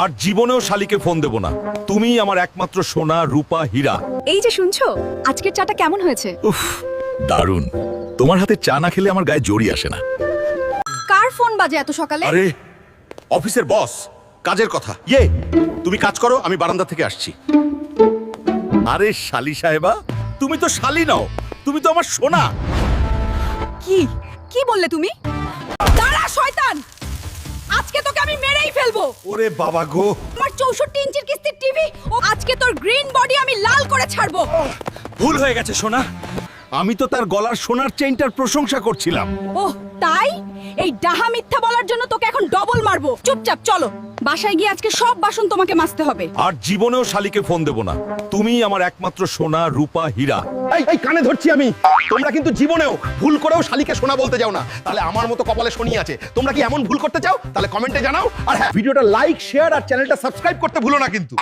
আর জীবনেও শালিকে ফোন দেব না। তুমি আমার একমাত্র সোনা রূপা হীরা। এই যে শুনছো আজকের চাটা কেমন হয়েছে? উফ দারুণ। তোমার হাতে চা না খেলে আমার গায়ে জড়ি আসে না। কার ফোন বাজে এত সকালে? আরে অফিসের বস কাজের কথা। ইয়ে তুমি কাজ করো আমি বারান্দা থেকে আসছি। আরে শালি সাহেবা তুমি তো শালি নও তুমি তো আমার সোনা। কি? কি বললে তুমি? দাঁড়া শয়তান! ওরে বাবা গো। আমার চৌষট্টি ইঞ্চির কিস্তির টিভি ও আজকে তোর গ্রিন বডি আমি লাল করে ছাড়বো। ভুল হয়ে গেছে সোনা। আমি তো তার গলার সোনার চেইনটার প্রশংসা করছিলাম। ওহ তাই? এই ডাহা মিথ্যা বলার জন্য তোকে এখন ডবল মারবো। চুপচাপ চলো। বাসায় গিয়ে আজকে সব বাসন তোমাকে মাজতে হবে। আর জীবনেও শালিকে ফোন দেব না। তুমিই আমার একমাত্র সোনা রূপা হীরা। এই এই কানে ধরছি আমি। তোমরা কিন্তু জীবনেও ভুল করেও শালিকে শোনা বলতে যাও না। তাহলে আমার মতো কপালে শনি আছে। তোমরা কি এমন ভুল করতে চাও? তাহলে কমেন্টে জানাও। আর হ্যাঁ ভিডিওটা লাইক শেয়ার আর চ্যানেলটা সাবস্ক্রাইব করতে ভুলো না কিন্তু।